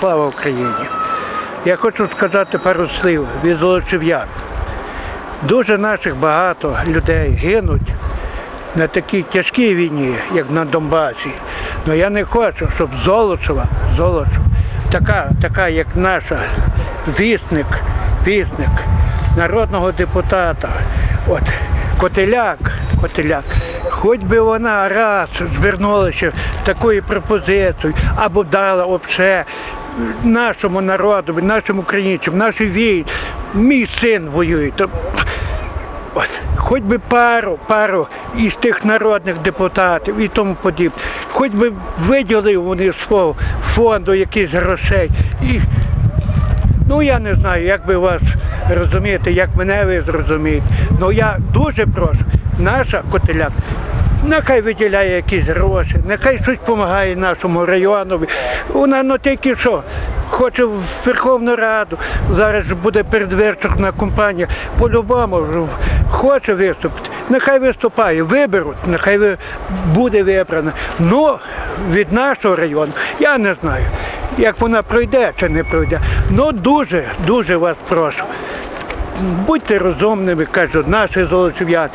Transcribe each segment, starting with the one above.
Слава Україні! Я хочу сказати пару слів від Золочів'ян. Дуже наших багато людей гинуть на такій тяжкій війні, як на Донбасі. Але я не хочу, щоб Золочева, Золочев, така, така як наша вісник, вісник народного депутата, от Котеляк, Котеляк, хоч би вона раз звернулася з такою пропозицією або дала взагалі нашому народу, нашим українцям, нашій війні, мій син воює. То От, хоч би пару, пару із тих народних депутатів і тому подібне, хоч би виділили вони свого фонду якісь грошей. І, ну я не знаю, як би вас розумієте, як мене ви зрозумієте. Ну я дуже прошу, наша котеляк, нехай виділяє якісь гроші, нехай щось допомагає нашому району. Вона ну тільки що. Хоче в Верховну Раду, зараз буде передвиборча кампанія, по-любому хоче виступити, нехай виступає, виберуть, нехай буде вибрана. Ну, від нашого району, я не знаю, як вона пройде чи не пройде. Ну дуже, дуже вас прошу. Будьте розумними, кажуть, наші золочів'яни.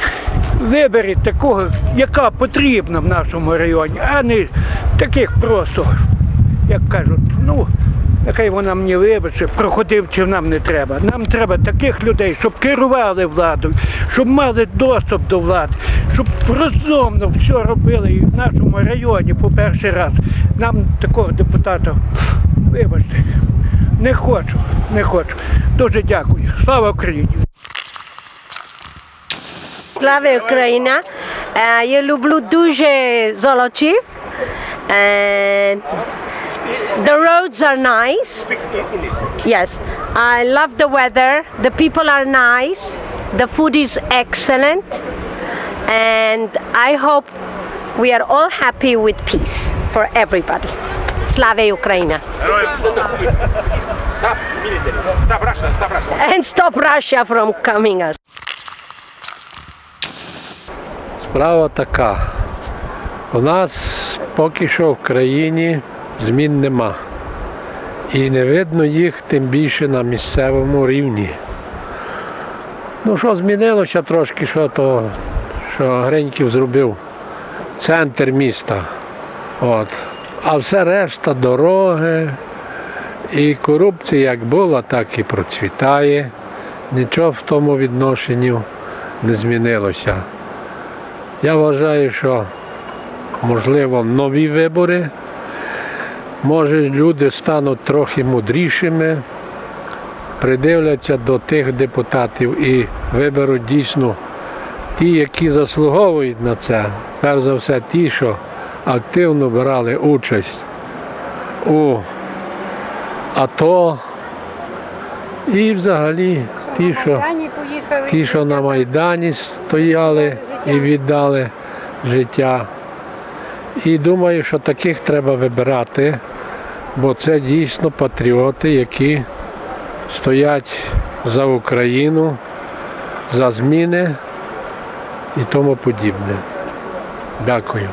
Виберіть такого, яка потрібна в нашому районі, а не таких просто, як кажуть, ну, нехай вона мені вибачить, проходивців нам не треба. Нам треба таких людей, щоб керували владою, щоб мали доступ до влади, щоб розумно все робили і в нашому районі по перший раз. Нам такого депутата, вибачте, не хочу, не хочу. Дуже дякую. Слава Україні! Слава Україна! Е, Я люблю дуже Золочів. Е, The roads are nice. Yes. I love the weather. The people are nice. The food is excellent. And I hope we are all happy with peace for everybody. Slava Ukraina. Stop military. Stop Russia. Stop Russia. And stop Russia from coming us. Справа така. У нас поки що в країні змін нема. І не видно їх тим більше на місцевому рівні. Ну що змінилося трошки, що то, що Гриньків зробив центр міста. От. А все решта дороги і корупція як була, так і процвітає. Нічого в тому відношенні не змінилося. Я вважаю, що можливо нові вибори. Може люди стануть трохи мудрішими, придивляться до тих депутатів і виберуть дійсно ті, які заслуговують на це. Перш за все ті, що активно брали участь у АТО і взагалі ті, що Ті, що на Майдані стояли і віддали життя. І думаю, що таких треба вибирати, бо це дійсно патріоти, які стоять за Україну, за зміни і тому подібне. Дякую.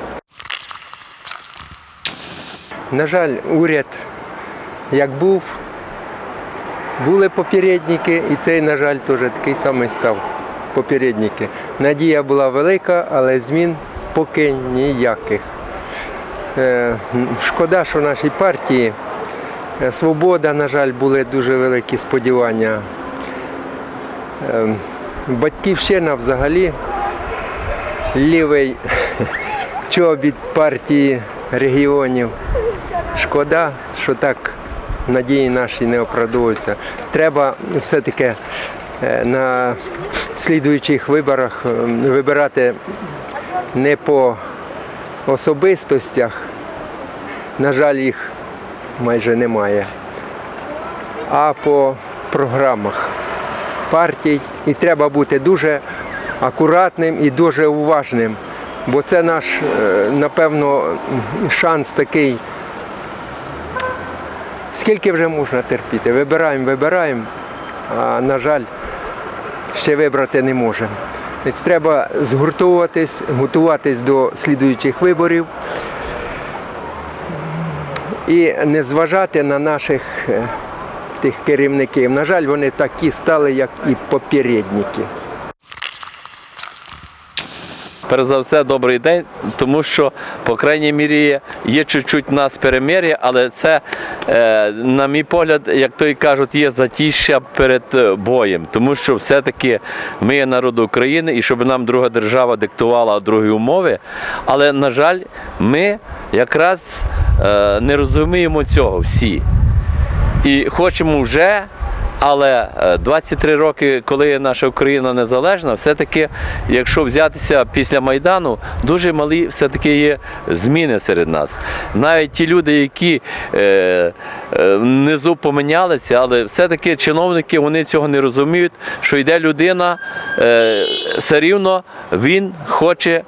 На жаль, уряд як був, були попередники, і цей, на жаль, теж такий самий став попередники. Надія була велика, але змін поки ніяких. Е, Шкода, що нашій партії е, Свобода, на жаль, були дуже великі сподівання. Е, Батьківщина взагалі лівий чобіт партії регіонів. Шкода, що так надії наші не оправдовуються. Треба все-таки е, на слідуючих виборах е, вибирати не по особистостях, на жаль, їх майже немає, а по програмах партій. І треба бути дуже акуратним і дуже уважним, бо це наш, е, напевно, шанс такий. Скільки вже можна терпіти? Вибираємо, вибираємо, а на жаль, ще вибрати не можемо. Значить, Треба згуртовуватись, готуватись до слідуючих виборів. і не зважати на наших е, тих керівників. На жаль, вони такі стали, як і попередники. Перш за все, добрий день, тому що, по крайній мірі, є чуть-чуть нас перемир'я, але це, е, на мій погляд, як то й кажуть, є затіща перед е, боєм. Тому що все-таки ми є народ України, і щоб нам друга держава диктувала другі умови. Але, на жаль, ми якраз е, не розуміємо цього всі. І хочемо вже, але е, 23 роки, коли наша Україна незалежна, все-таки, якщо взятися після Майдану, дуже малі все-таки є зміни серед нас. Навіть ті люди, які е, е, внизу помінялися, але все-таки чиновники вони цього не розуміють, що йде людина, е, все рівно він хоче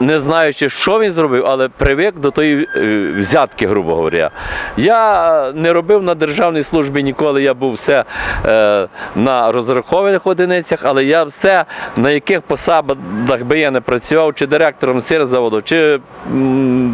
не знаючи, що він зробив, але привик до тої е, взятки, грубо говоря. Я не робив на державній службі ніколи, я був все е, на розрахованих одиницях, але я все, на яких посадах би я не працював, чи директором сирзаводу, чи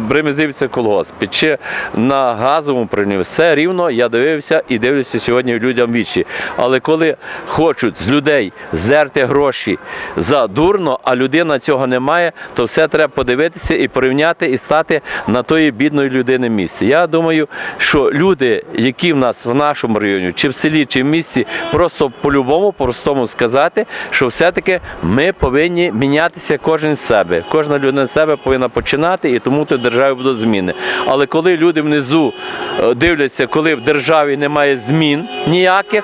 бремезівця колгоспі, чи на газовому управлінні, все рівно я дивився і дивлюся сьогодні людям вічі. Але коли хочуть з людей здерти гроші за дурно, а людина цього не має, то все треба подивитися і порівняти і стати на тої бідної людини місці. Я думаю, що люди, які в нас в нашому районі, чи в селі, чи в місті, просто по-любому, простому сказати, що все-таки ми повинні мінятися кожен з себе. Кожна людина з себе повинна починати, і тому то державі будуть зміни. Але коли люди внизу е, дивляться, коли в державі немає змін ніяких.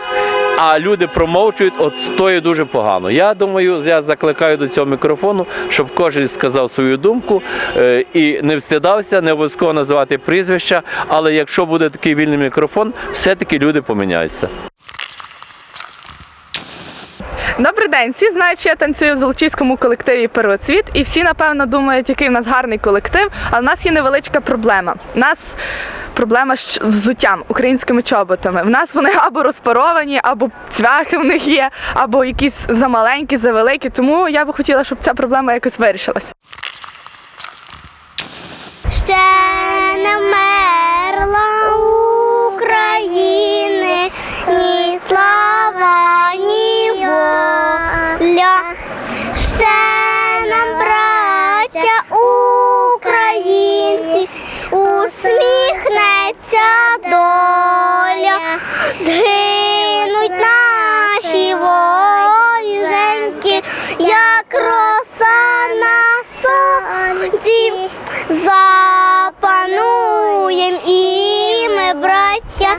А люди промовчують, от то дуже погано. Я думаю, я закликаю до цього мікрофону, щоб кожен сказав свою думку е, і не встидався, не обов'язково називати прізвища. Але якщо буде такий вільний мікрофон, все-таки люди поміняються. Добрий день. Всі знають, що я танцюю в золочівському колективі Первоцвіт, і всі, напевно, думають, який в нас гарний колектив. Але в нас є невеличка проблема. У нас проблема з взуттям, українськими чоботами. В нас вони або розпаровані, або цвяхи в них є, або якісь замаленькі, завеликі. Тому я би хотіла, щоб ця проблема якось вирішилась. Усміхнеться доля, згинуть наші воїнки, як роса на сонці. Запануєм і ми, браття,